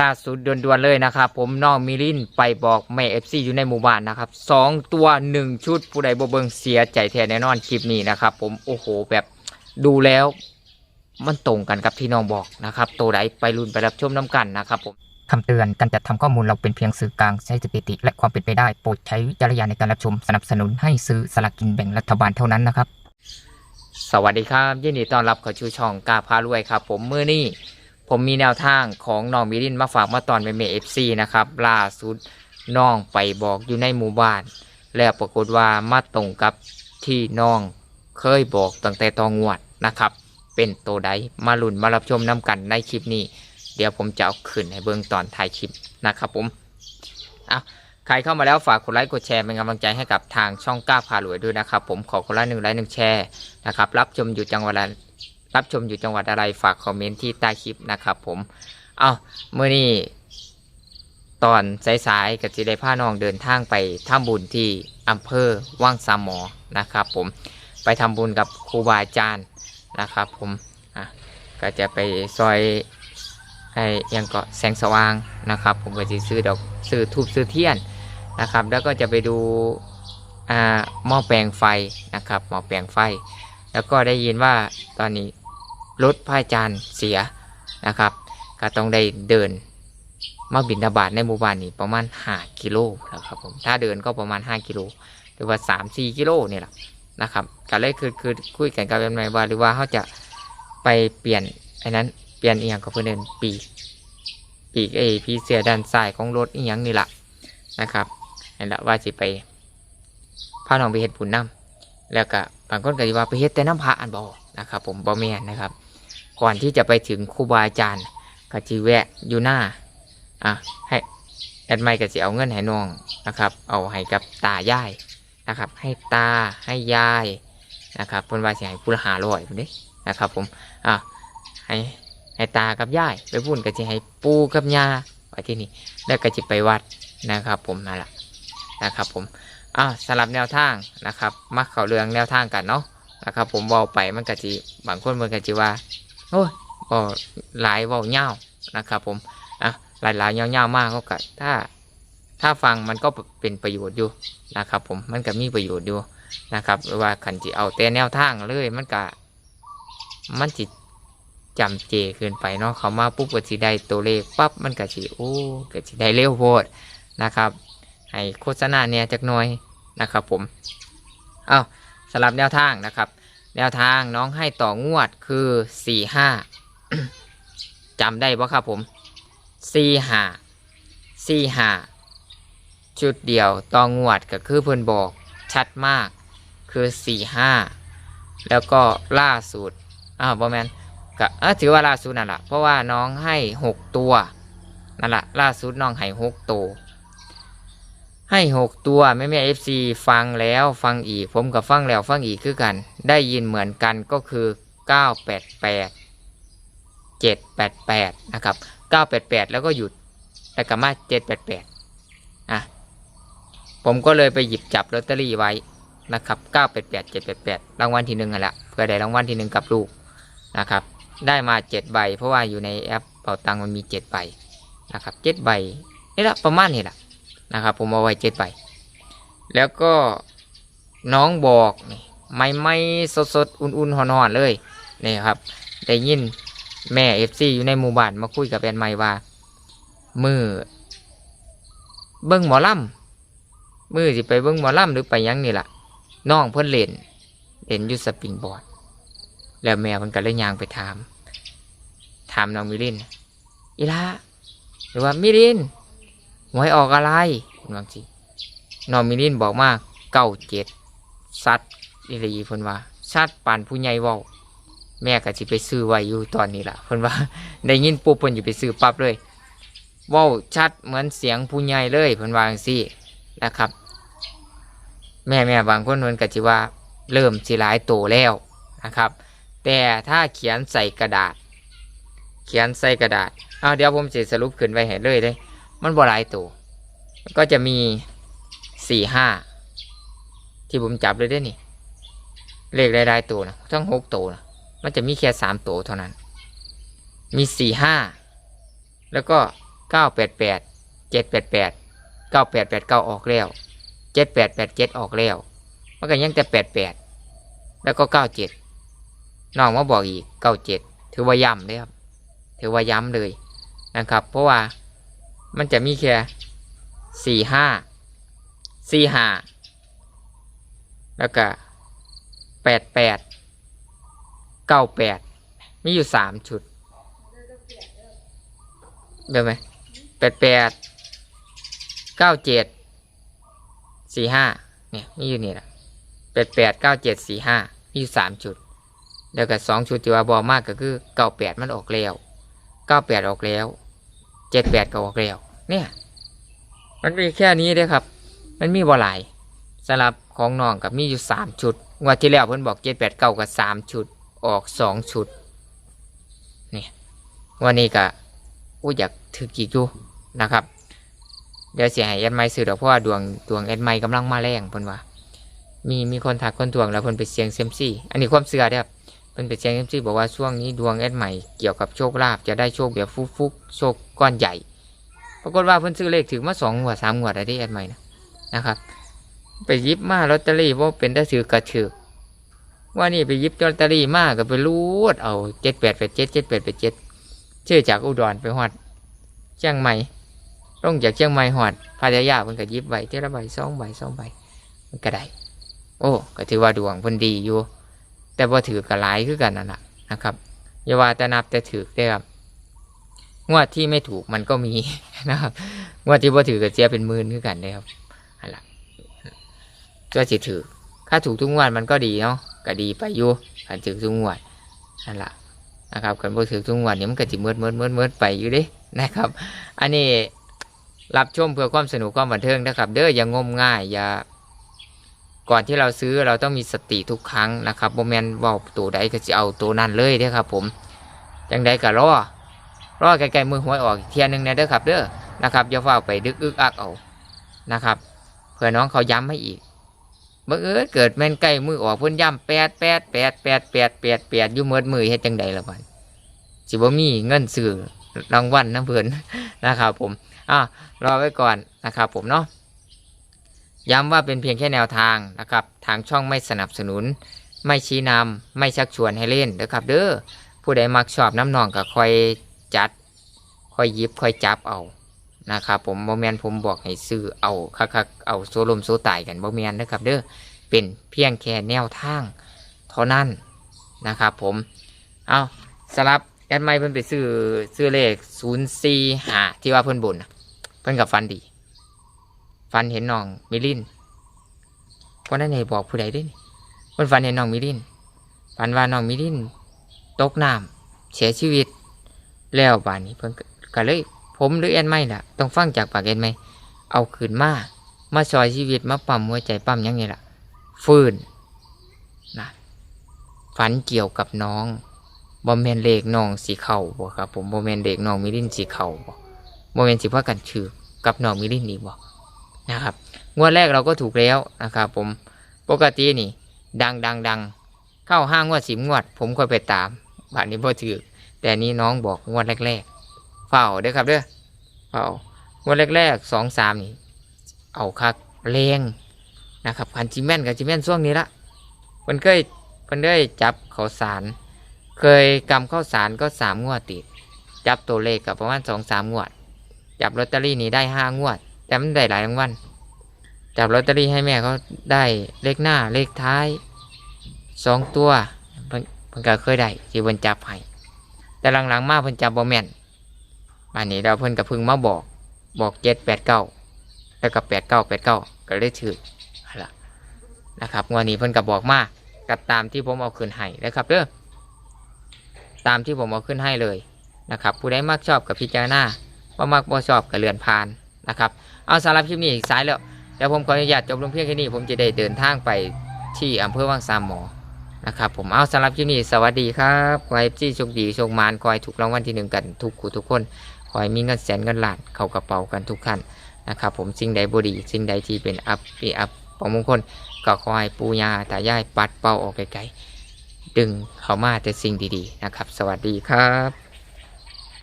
ล่าสุดด่วนๆเลยนะครับ ผมน้องมิลินไปบอกแม่เอฟซีอยู่ในหมู่บ้านนะครับสองตัวหนึ่งชุดผู้ใดบ่เบิงเสียใจแท้แน่นอนคลิปนี้นะครับ ผมโอ้โหแบบดูแล้ว มันตรงกันกับที่น้องบอกนะครับตัวใดไปรุ่นไปรับชมน้ำกันนะครับผมคำเตือนการจัดทำข้อมูลเราเป็นเพียงสื่อกลางใช้สถิติ และความเป็นไปได้โปรดใช้วิจารณญาณในการรับชมสนับสนุนให้ซื้อสลากกินแบ่งรัฐบาลเท่านั้นนะครับ สวัสดีครับยินดีต้อนรับเข้าชูช่องกาพารวยครับ ผมมือนี้ ผมมีแนวทางของน้องมิลินมาฝากมาตอนเมเอฟซีนะครับล่าสุดน้องไปบอกอยู่ในหมู่บ้าน แล้วปรากฏว่ามาตรงกับที่น้องเคยบอกตั้งแต่ตองวดนะครับ เป็นตัวใดมาลุ่นมารับชมน้ำกันในคลิปนี้ เดี๋ยวผมจะเอาขึ้นให้เบิ่งตอนท้ายคลิปนะครับผมเอาใครเข้ามาแล้วฝากกดไลค์กดแชร์เป็นกำลังใจให้กับทางช่องกล้าพารวยด้วยนะครับ ผมขอคนละหนึ่งไลค์หนึ่งแชร์นะครับรับชมอยู่จังหวัดอะ รับชมอยู่จังหวัดอะไรฝากคอมเมนต์ที่ใต้คลิปนะครับผม เอาเมื่อนี้ตอนสายๆกับจิได้พาน้องเดินทางไปทำบุญที่อำเภอว่างสามหมอนะครับผมไปทำบุญกับครูบาอาจารย์นะครับผมก็จะไปซอยให้ยังเกาะแสงสว่างนะครับ ผมก็จะซื้อดอกซื้อทูบซื้อเทียนนะครับ แล้วก็จะไปดูอ่าหม้อแปลงไฟนะครับหม้อแปลงไฟ แล้วก็ได้ยินว่าตอนนี้รถพระอาจารย์เสียนะครับ ก็ต้องได้เดินมาบินทบาทในหมู่บ้านนี้ประมาณ5กิโลนะครับผมถ้าเดินก็ประมาณ5กิโลหรือว่า3-4กิโลนี่แหละนะครับก็เลยคือคือคุยกันกับเป็นไงว่าหรือว่าเขาจะไปเปลี่ยนไอ้นั้นเปลี่ยนเอียงกับเพื่อนปีกปีกเอยพีเสือด้านซ้ายของรถอียังนี่แหละนะครับนี่แหละว่าสิไปพาน้องไปเฮ็ดบุญน้ำ แล้วก็บางคนก็สิว่าไปเฮ็ดแต่น้ำพระอันบอนะครับ ผมบอแม่นนะครับ ก่อนที่จะไปถึงครูบาอาจารย์ก็จีแวะอยู่หน้าอะให้แอดไมค์ก็สิเอาเงินให้น้องนะครับ เอาให้กับตายายนะครับ ให้ตาให้ยายนะครับเพิ่นว่าสิให้ผู้ละหาร้อยพุ่นเด้นะครับ ผมอะให้ให้ตากับยายไปพูดก็จะให้ปูกับยาไว้ที่นี่แล้วก็จะไปวัดนะครับ ผมนั่นแหละนะครับ ผม อ่าสำหรับแนวทางนะครับ มักเขาเรื่องแนวทางกันเนาะนะครับ ผมเบาไปมันก็จะบางคนมันก็จะว่าโอ้ยเบาหลายเบาเงาวนะครับ ผมอะหลายหลายเงาเงามากก็กถ้า ถ้าฟังมันก็เป็นประโยชน์อยู่นะครับ ผมมันก็มีประโยชน์อยู่นะครับหรือว่าขันจิเอาแต่แนวทางเลยมันก็มันจิจำเจเกินไปเนาะเขามาปุ๊บก็สิได้ตัวเลขปั๊บมันก็สิโอ้ก็สิได้เร็วโพดนะครับ ให้โฆษณาเนี่ยจักหน่อยนะครับผมเอาสำหรับแนวทางนะครับ แนวทางน้องให้ต่องวดคือสี่ห้าจำได้ปะครับผมสี่ห้าสี่ห้าชุดเดียวต่องวดก็คือเพื่อนบอกชัดมากคือสี่ห้าแล้วก็ล่าสุดอ้าวบอแมนก็ถือว่าล่าสุดนั่นแหละเพราะว่าน้องให้หกตัวนั่นแหละล่าสุดน้องให้หกตัว ให้หกตัวแม่แม่เอฟซีฟังแล้วฟังอีก ผมกับฟังแล้วฟังอีกคือกัน ได้ยินเหมือนกันก็คือเก้าแปดแปดเจ็ดแปดแปดนะครับเก้าแปดแปดแล้วก็หยุดแล้วก็มาเจ็ดแปดแปดอะผมก็เลยไปหยิบจับลอตเตอรี่ไว้นะครับเก้าแปดแปดเจ็ดแปดแปดรางวัลที่หนึ่งอะละเพื่อได้รางวัลที่หนึ่งกับลูกนะครับ ได้มาเจ็ดใบ เพราะว่าอยู่ในแอปเป่าตังมันมีเจ็ดใบนะครับเจ็ดใบนี่แหละประมาณนี้แหละ นะครับ ผมเอาไว้เจ็ดใบแล้วก็น้องบอกนี่ไม่ไม่สดสดๆอุ่นๆหอนเลยนี่ครับได้ยินแม่เอฟซีอยู่ในหมู่บ้านมาคุยกับแอนไม่ว่า มือเบิ้งหมอลำมือสิไปเบิ้งหมอลำหรือไปยังนี่แหละน้องเพิ่อนเล่นเล่นยูสปริงบอร์ดแล้วแม่มันก็เลยยางไปถาม ถามน้องมิลินอีละหรือว่ามิลิน หวยออกอะไรคุณบางทีน้องมิลินบอกมาเก้าเจ็ดสัตว์อีหลีเพิ่นว่าสัตว์ปานผู้ใหญ่เว้าแม่ก็สิไปซื้อไว้อยู่ตอนนี้ล่ะเพิ่นว่าได้ยินปุ๊บเพิ่นอยู่ไปซื้อปั๊บเลยเว้าชัดเหมือนเสียงผู้ใหญ่เลยเพิ่นว่าจังซี่นะครับ แม่แม่บางคนเพิ่นก็สิว่าเริ่มสิหลายโตแล้วนะครับ แต่ถ้าเขียนใส่กระดาษ เขียนใส่กระดาษเอาเดี๋ยวผมจะสรุปขึ้นไว้ให้เลยเลย มันบ่หลายตัวก็จะมีสี่ห้าที่ผมจับเลยได้นี่ เลขหลายๆตัวนะทั้งหกตัวนะมันจะมีแค่สามตัวเท่านั้น มีสี่ห้าแล้วก็เก้าแปดแปดเจ็ดแปดแปดเก้าแปดแปดเก้าออกแล้วเจ็ดแปดแปดเจ็ดออกแล้วมันก็ยังแต่แปดแปดแล้วก็เก้าเจ็ดน้องมาบอกอีกเก้าเจ็ดถือว่าย้ำเลยครับ ถือว่าย้ำเลยนะครับ เพราะว่า มันจะมีแค่สี่ห้าสี่ห้าแล้วก็แปดแปดเก้าแปดมีอยู่สามชุดเดี๋ยวไหมแปดแปดเก้าเจ็ดสี่ห้าเนี่ยมีอยู่นี่แหละแปดแปดเก้าเจ็ดสี่ห้ามีอยู่สามชุดแล้วก็สองชุดที่ว่าบอมากก็คือเก้าแปดมันออกแล้วเก้าแปดออกแล้ว เจ็ดแปดก็ออกแล้วเนี่ย มันมีแค่นี้เด้ครับ มันมีบ่หลายสำหรับของน้องกับมีอยู่สามชุดงวดที่แล้วเพิ่นบอกเจ็ดแปดเก้ากับสามชุดออกสองชุดเนี่ยวันนี้ก็อู้อยากถือกี่อยู่นะครับ เดี๋ยวเสียให้แอดไมค์ซื้อดอกเพราะว่าดวงดวงแอดไมค์กำลังมาแรงเพิ่นว่า มีมีคนทักคนทวงแล้วเพิ่นไปเสียงเซมซี่ อันนี้ความเชื่อเด้อครับ เพิ่นไปแจ้งเอ็มซีบอกว่าช่วงนี้ดวงแอดใหม่เกี่ยวกับโชคลาภจะได้โชคแบบฟุกๆโชคก้อนใหญ่ ปรากฏว่าเพิ่นซื้อเลขถึงมาสองงวสามงวอะไรที่แอดใหม่นะนะครับ ไปยิบมาลอตเตอรี่ว่าเป็นได้ถือกระถือว่านี่ไปยิบลอตเตอรี่มากก็ไปรูดเอาเจ็ดแปดแปดเจ็ดเจ็ดแปดแปดเจ็ดชื่อจากอุดรไปฮอดเชียงใหม่ลงจากเชียงใหม่ฮอดพัทยาเพิ่นก็ยิบใบเท่าละใบสองใบสองใบมันก็ได้โอ้ก็ถือว่าดวงเพิ่นดีอยู่ แต่พอถือกระหลายคือกันนั่นแหละนะครับอย่าว่าแต่นับแต่ถือได้ครับงวดที่ไม่ถูกมันก็มีนะครับงวดที่พอถือก็เสียเป็นหมื่นคือกันเลยครับอันละก็สิตถือถ้าถูกทุกงวดมันก็ดีเนาะก็ดีไปอยู่ถ้าถือทุกงวดอันละนะครับกันพอถือทุกงวดเนี่ยมันก็จิเมิดเมิดเมิดเมิดไปอยู่ดินะครับ อันนี้รับชมเพื่อความสนุกความบันเทิงนะครับ เด้ออย่างงมง่ายอย่า ก่อนที่เราซื้อเราต้องมีสติทุกครั้งนะครับโมเมนต์ว่าตัวใดก็จะเอาตัวนั้นเลยเด้อครับ ผมจังใดก็รอรอไกลๆมือหวยออกเทียหนึงนะเด้อครับ เด้อนะครับอย่าเฝ้าไปดึกอึกอักเอานะครับเพื่อน้องเขาย้ำให้อีกบังเอิญเกิดแม่นใกล้มือออกเพิ่นย้ำแปดแปดแปดแปดแปดแปดแปดอยู่เมิดมือเฮ็ดจังใดละบัดสิบ่มีเงินซื้อรางวัลน้ำเพิ่นนะครับ ผมอะรอไว้ก่อนนะครับ ผมเนาะ ย้ำว่าเป็นเพียงแค่แนวทางนะครับ ทางช่องไม่สนับสนุน ไม่ชี้นำไม่ชักชวนให้เล่นนะครับ เด้อผู้ใดมักชอบน้ำนองก็คอยจัดคอยยิบคอยจับเอานะครับผมโมเมนผมบอกให้ซื้อเอาคักๆเอาโซลมโซตายกันโมเมนนะครับ เด้อเป็นเพียงแค่แนวทางเท่านั้นนะครับผมเอาสลับแอดไมเพิ่นไปซื้อซื้อเลขศูนย์สี่หาที่ว่าเพิ่นบนเพิ่นกับฟันดี ฝันเห็นน้องมิลินเพราะนั้นให้บอกผู้ใดด้วยนี่นฝันเห็นน้องมิลินฝันว่าน้องมิลินตกน้ำเสียชีวิต แล้วบานนี้เพิ่นก็เลย ผมหรือแอนไม่ล่ะ ต้องฟังจากปากแอนไม่เอาขืนมามาซอยชีวิตมาปั๊มหัวใจปั๊มยังไงล่ะ ฟื้นนะฝันเกี่ยวกับน้องบอมเมนเลขน้องสีเข่าบ่ครับผมบอมเมนเลขน้องมิลินสีเข่าบ่บอมเมนสิว่ากันชื่อกับน้องมิลินอีกบ่ นะครับ งวดแรกเราก็ถูกแล้วนะครับผมปกตินี่ ดังดังดังเข้าห้างงวดสิบงวด ผมค่อยไปตามบาทนี้พอถือแต่นี้น้องบอกงวดแรกๆเฝ้าเด้อครับเด้อเฝ้างวดแรกๆสองสามนี่ เอาคักแรงนะครับคันจิแม่นกับจิแม่นช่วงนี้ละเพิ่นเคยเพิ่นได้จับข้าสาร เคยกำข้าวสารก็สามงวดติด จับตัวเลขกับประมาณสองสามงวด จับลอตเตอรี่นี้ได้ห้างวด แต่มันได้หลายรางวัลจับลอตเตอรี่ให้แม่เขาได้เลขหน้าเลขท้ายสองตัวเพิ่นเพิ่นก็เคยได้ที่เพิ่นจับให้แต่หลังๆมาเพิ่นจับบ่แม่นบ้านนี้เราเพิ่นก็เพิ่งมาบอกบอกเจ็ดแปดเก้าแล้วก็แปดเก้าแปดเก้าก็เลยถืออาล่ะนะครับงวดนี้เพิ่นก็บอกมากับตามที่ผมเอาขึ้นให้นะครับเด้อตามที่ผมเอาขึ้นให้เลยนะครับ ผู้ใดมักชอบกับพิจารณาว่ามักบ่ชอบกับเรือนพานนะครับ เอาสำหรับคลิปนี้สายแล้วเดี๋ยวผมขออนุญาตจบลงเพียงแค่นี้ผมจะได้เดินทางไปที่อำเภอวังสามหมอนะครับผมเอาสำหรับคลิปนี้สวัสดีครับขอให้พี่โชคดีโชคมานขอให้ถูกรางวัลที่หนึ่งกันทุกคู่ทุกคนขอให้มีเงินแสนเงินล้านเข้ากระเป๋ากันทุกท่านนะครับผมสิ่งใดบดีสิ่งใดที่เป็นอัพปีอัพของมงคลก็ขอให้ปูยาตายายปัดเป่าออกไกลๆดึงเข้ามาแต่สิ่งดีๆนะครับ สวัสดีครับ